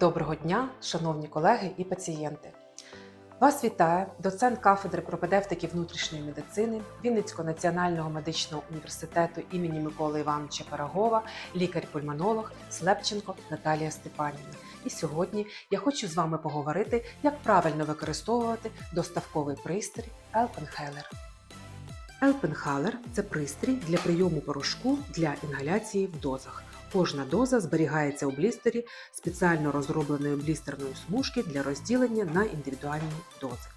Доброго дня, шановні колеги і пацієнти. Вас вітає доцент кафедри пропедевтики внутрішньої медицини Вінницького національного медичного університету імені Миколи Івановича Пирогова, лікар-пульмонолог Слепченко Наталія Степанівна. І сьогодні я хочу з вами поговорити, як правильно використовувати доставковий пристрій Елпенхелер. Елпенхалер це пристрій для прийому порошку для інгаляції в дозах. Кожна доза зберігається у блістері спеціально розробленої блістерної смужки для розділення на індивідуальні дози.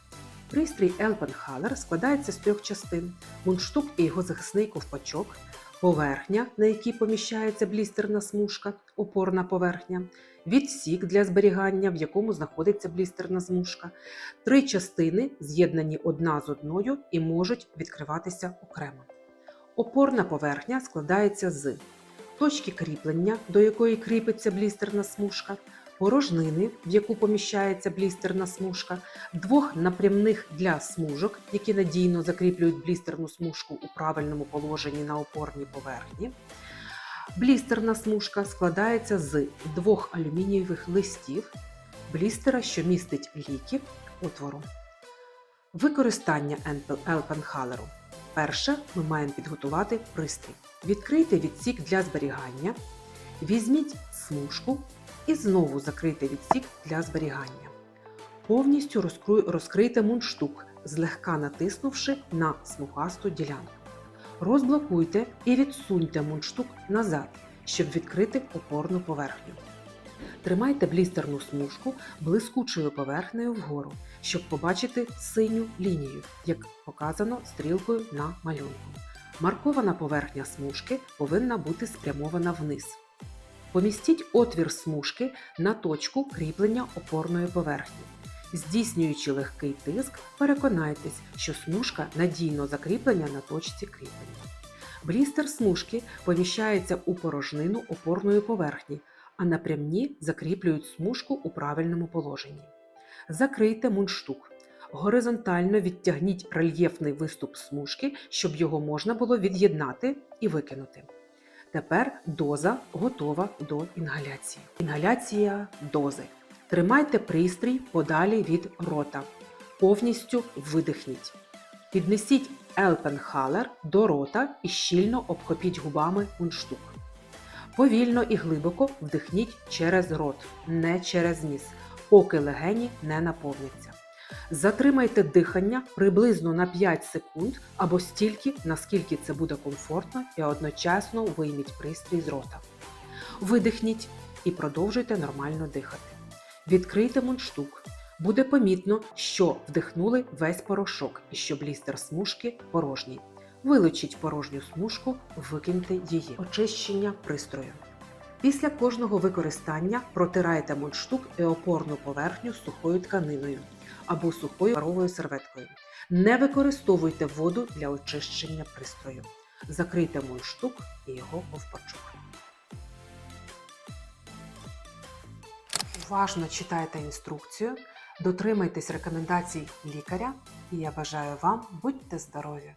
Пристрій Елпенхалер складається з трьох частин: мундштук і його захисний ковпачок, поверхня, на якій поміщається блістерна смужка, опорна поверхня, відсік для зберігання, в якому знаходиться блістерна смужка, три частини, з'єднані одна з одною і можуть відкриватися окремо. Опорна поверхня складається з точки кріплення, до якої кріпиться блістерна смужка, порожнини, в яку поміщається блістерна смужка, двох напрямних для смужок, які надійно закріплюють блістерну смужку у правильному положенні на опорній поверхні. Блістерна смужка складається з двох алюмінієвих листів, блістера, що містить ліки отвору. Використання Елпенхалеру. Перше, ми маємо підготувати пристрій. Відкрийте відсік для зберігання, візьміть смужку і знову закрийте відсік для зберігання. Повністю розкрийте мундштук, злегка натиснувши на смугасту ділянку. Розблокуйте і відсуньте мундштук назад, щоб відкрити опорну поверхню. Тримайте блістерну смужку блискучою поверхнею вгору, щоб побачити синю лінію, як показано стрілкою на малюнку. Маркована поверхня смужки повинна бути спрямована вниз. Помістіть отвір смужки на точку кріплення опорної поверхні. Здійснюючи легкий тиск, переконайтесь, що смужка надійно закріплена на точці кріплення. Блістер смужки поміщається у порожнину опорної поверхні, а напрямні закріплюють смужку у правильному положенні. Закрийте мундштук. Горизонтально відтягніть рельєфний виступ смужки, щоб його можна було від'єднати і викинути. Тепер доза готова до інгаляції. Інгаляція дози. Тримайте пристрій подалі від рота. Повністю видихніть. Піднесіть елпенхалер до рота і щільно обхопіть губами мундштук. Повільно і глибоко вдихніть через рот, не через ніс, поки легені не наповняться. Затримайте дихання приблизно на 5 секунд або стільки, наскільки це буде комфортно, і одночасно вийміть пристрій з рота. Видихніть і продовжуйте нормально дихати. Відкрийте мундштук. Буде помітно, що вдихнули весь порошок і що блістер смужки порожній. Вилучіть порожню смужку, викиньте її. Очищення пристрою. Після кожного використання протирайте мундштук і опорну поверхню сухою тканиною або сухою паровою серветкою. Не використовуйте воду для очищення пристрою. Закрийте мундштук і його ковпачок. Уважно читайте інструкцію, дотримайтесь рекомендацій лікаря, і я бажаю вам будьте здорові!